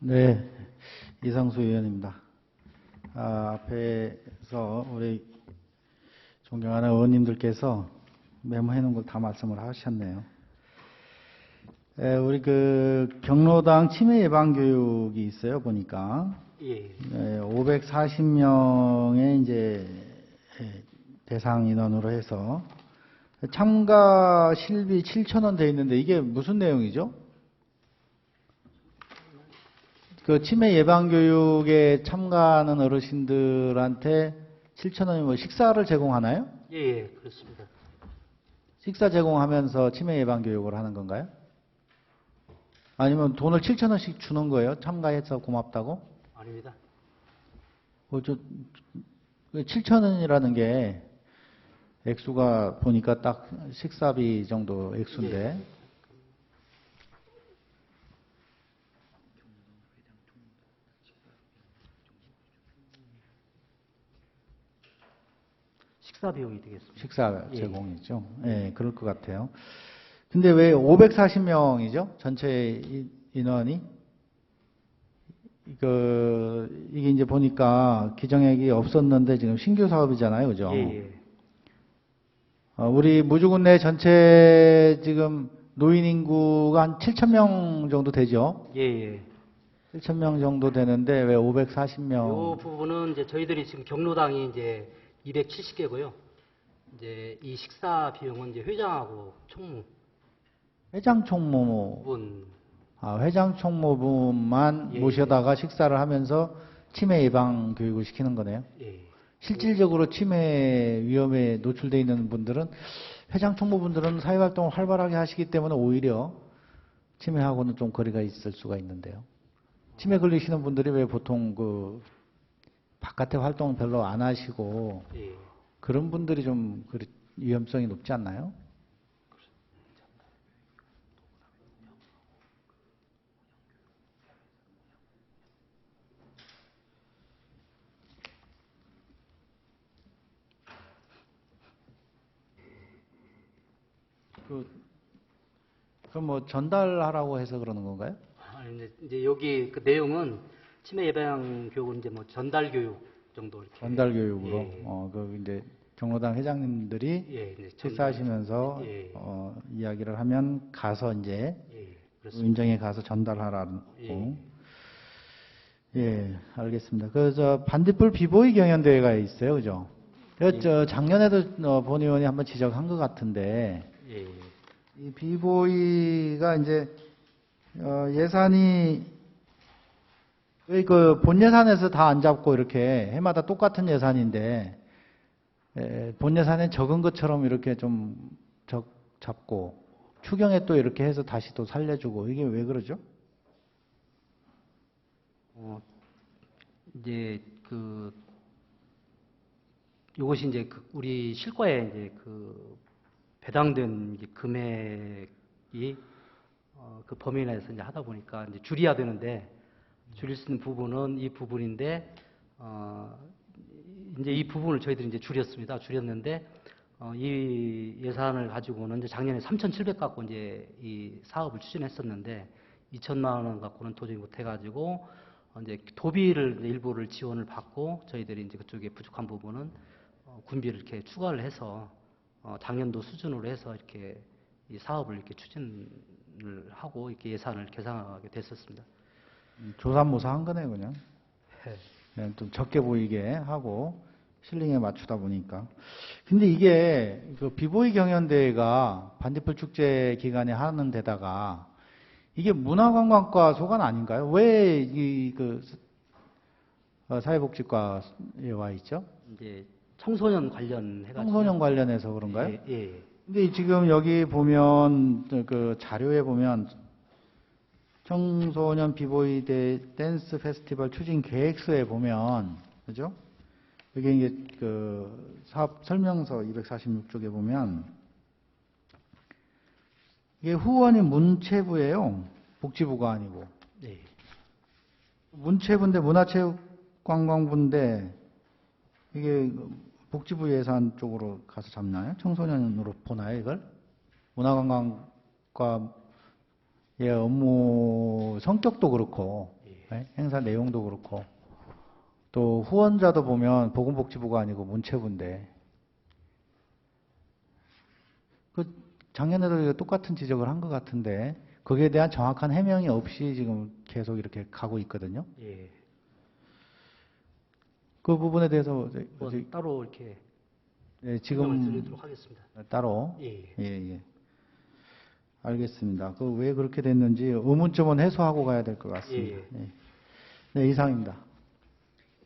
네, 이상수 의원입니다. 아, 앞에서 우리 존경하는 의원님들께서 메모해 놓은 걸 다 말씀을 하셨네요. 에, 우리 그 경로당 치매 예방 교육이 있어요, 보니까. 예, 네, 540명의 이제 예, 대상 인원으로 해서 참가 실비 7,000원 돼 있는데 이게 무슨 내용이죠? 그 치매 예방 교육에 참가하는 어르신들한테 7,000원이 뭐 식사를 제공하나요? 예, 예, 그렇습니다. 식사 제공하면서 치매 예방 교육을 하는 건가요? 아니면 돈을 7,000원씩 주는 거예요? 참가해서 고맙다고? 아닙니다. 어, 저, 7,000원이라는 게 액수가 보니까 딱 식사비 정도 액수인데. 식사 비용이 되겠습니다. 식사 예. 제공이죠. 예, 그럴 것 같아요. 근데 왜 540명이죠? 전체 이- 인원이? 그, 이게 이제 보니까 기정액이 없었는데 지금 신규 사업이잖아요. 그죠? 예, 예. 어, 우리 무주군 내 전체 지금 노인 인구가 한 7,000명 정도 되죠? 예, 예. 7,000명 정도 되는데 왜요 540명? 부분은 이제 저희들이 지금 경로당이 이제 270개고요. 이제 이 식사 비용은 이제 회장하고 총무 회장 총무, 분 아, 회장 총무부만 예, 모셔다가 식사를 하면서 치매 예방 교육을 시키는 거네요. 예. 실질적으로 치매 위험에 노출되어 있는 분들은 회장 총무분들은 사회활동을 활발하게 하시기 때문에 오히려 치매하고는 좀 거리가 있을 수가 있는데요. 치매 걸리시는 분들이 왜 보통 그 바깥에 활동 별로 안 하시고 예. 그런 분들이 좀그 위험성이 높지 않나요? 그, 그럼 뭐 전달하라고 해서 그러는 건가요? 아니, 이제 여기 그 내용은 치매 예방 교육은 이제 뭐 전달 교육 정도 이렇게 전달 교육으로. 예. 어, 그 이제 경로당 회장님들이 예, 이제 식사하시면서 예. 어, 이야기를 하면 가서 이제 예, 그렇습니다. 인정에 가서 전달하라고. 예. 예, 알겠습니다. 그, 저, 반딧불 비보이 경연 대회가 있어요, 그죠? 그, 예. 저, 작년에도 어, 본 의원이 한번 지적한 것 같은데, 예, 예. 이 비보이가 이제, 어, 예산이, 왜 그, 본 예산에서 다 안 잡고 이렇게 해마다 똑같은 예산인데, 에, 본 예산에 적은 것처럼 이렇게 좀 적, 잡고, 추경에 또 이렇게 해서 다시 또 살려주고, 이게 왜 그러죠? 어, 이제 그 이것이 이제 그 우리 실과에 이제 그 배당된 이제 금액이 어, 그 범위 내에서 이제 하다 보니까 이제 줄여야 되는데 줄일 수 있는 부분은 이 부분인데 어, 이제 이 부분을 저희들이 이제 줄였습니다. 줄였는데 어, 이 예산을 가지고는 이제 작년에 3,700 갖고 이제 이 사업을 추진했었는데 2천만 원 갖고는 도저히 못 해가지고 어, 이제 도비를 일부를 지원을 받고 저희들이 이제 그쪽에 부족한 부분은 어, 군비를 이렇게 추가를 해서 어, 작년도 수준으로 해서 이렇게 이 사업을 이렇게 추진을 하고 이렇게 예산을 계산하게 됐었습니다. 조삼모사 한 거네, 그냥. 예. 그냥 좀 적게 보이게 하고 실링에 맞추다 보니까. 근데 이게 그 비보이 경연대회가 반딧불 축제 기간에 하는 데다가 이게 문화관광과 소관 아닌가요? 왜 이 그 사회복지과에 와 있죠? 이제 청소년 관련해가지고 청소년 관련해서 그런가요? 예, 예. 근데 지금 여기 보면 그 자료에 보면 청소년 비보이 대 댄스 페스티벌 추진 계획서에 보면 그죠? 여기 이제 그 사업 설명서 246쪽에 보면 이게 후원이 문체부예요. 복지부가 아니고 예. 문체부인데 문화체육관광부인데 이게 복지부 예산 쪽으로 가서 잡나요? 청소년으로 보나요 이걸? 문화관광과 의 업무 성격도 그렇고 예. 네? 행사 내용도 그렇고 또 후원자도 보면 보건복지부가 아니고 문체부인데 그 작년에도 똑같은 지적을 한 것 같은데 거기에 대한 정확한 해명이 없이 지금 계속 이렇게 가고 있거든요. 예. 그 부분에 대해서 뭐 따로 이렇게 네, 지금. 따로 예. 예. 예, 예. 알겠습니다. 그 왜 그렇게 됐는지 의문점은 해소하고 가야 될 것 같습니다. 예, 예. 네, 이상입니다.